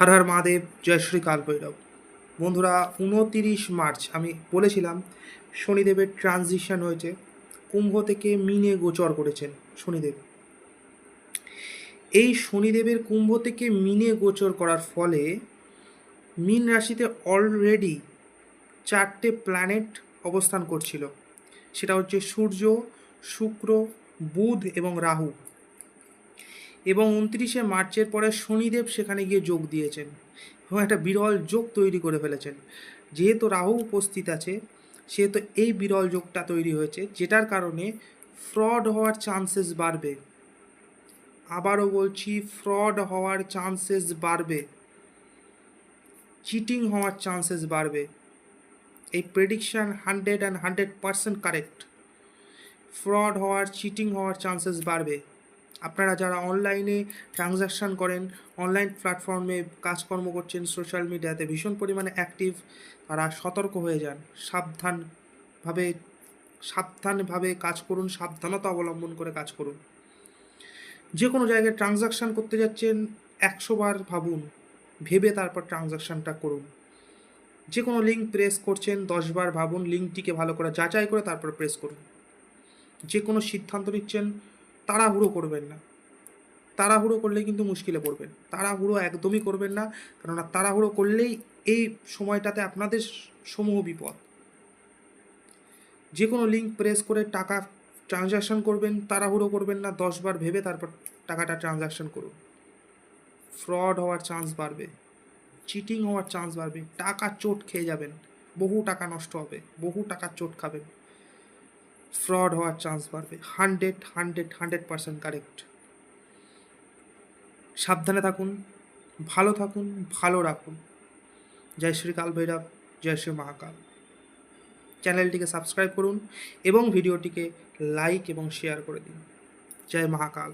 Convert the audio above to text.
হর হর মহাদেব, জয় শ্রী কাল ভৈরব। বন্ধুরা, উনতিরিশ মার্চ, আমি বলেছিলাম শনিদেবের ট্রানজিশন হয়েছে। কুম্ভ থেকে মিনে গোচর করেছেন শনিদেব। এই শনিদেবের কুম্ভ থেকে মিনে গোচর করার ফলে মিন রাশিতে অলরেডি চারটে প্ল্যানেট অবস্থান করছিল। সেটা হচ্ছে সূর্য, শুক্র, বুধ এবং রাহু। এবং উনত্রিশে মার্চের পরে শনিদেব সেখানে গিয়ে যোগ দিয়েছেন এবং একটা বিরল যোগ তৈরি করে ফেলেছেন। যেহেতু রাহু উপস্থিত আছে, সেহেতু এই বিরল যোগটা তৈরি হয়েছে, যেটার কারণে ফ্রড হওয়ার চান্সেস বাড়বে। আবারও বলছি, ফ্রড হওয়ার চান্সেস বাড়বে। চিটিং হওয়ার চান্সেস বাড়বে। এই prediction hundred and hundred percent correct fraud হওয়ার, চিটিং হওয়ার চান্সেস বাড়বে। আপনারা যারা অনলাইনে ট্রানজ্যাকশান করেন অনলাইন প্ল্যাটফর্মে কাজকর্ম করছেন সোশ্যাল মিডিয়াতে ভীষণ পরিমাণে অ্যাক্টিভ তারা সতর্ক হয়ে যান। সাবধানভাবে সাবধানভাবে কাজ করুন, সাবধানতা অবলম্বন করে কাজ করুন। যে কোনো জায়গায় ট্রানজ্যাকশান করতে যাচ্ছেন, একশো বার ভাবুন, ভেবে তারপর ট্রানজ্যাকশানটা করুন। যে কোনো লিঙ্ক প্রেস করছেন দশবার ভাবুন লিঙ্কটিকে ভালো করে যাচাই করে তারপর প্রেস করুন। যে কোনো সিদ্ধান্ত নিচ্ছেন তাড়াহুড়ো করবেন না। তাড়াহুড়ো করলে কিন্তু মুশকিলে পড়বেন। তাড়াহুড়ো একদমই করবেন না, কেননা তাড়াহুড়ো করলেই এই সময়টাতে আপনাদের সমূহ বিপদ। যে কোনো লিঙ্ক প্রেস করে টাকা ট্রানজ্যাকশন করবেন, তাড়াহুড়ো করবেন না দশবার ভেবে তারপর টাকাটা ট্রানজ্যাকশন করুন। ফ্রড হওয়ার চান্স বাড়বে চিটিং হওয়ার চান্স বাড়বে, টাকা চোট খেয়ে যাবেন, বহু টাকা নষ্ট হবে, বহু টাকা চোট খাবেন। ফ্রড হওয়ার চান্স বাড়বে। Hundred hundred hundred percent correct সাবধানে থাকুন, ভালো থাকুন, ভালো রাখুন। জয় শ্রী কাল ভৈরব জয় শ্রী মহাকাল। চ্যানেলটিকে সাবস্ক্রাইব করুন এবং ভিডিওটিকে লাইক এবং শেয়ার করে দিন। জয় মহাকাল।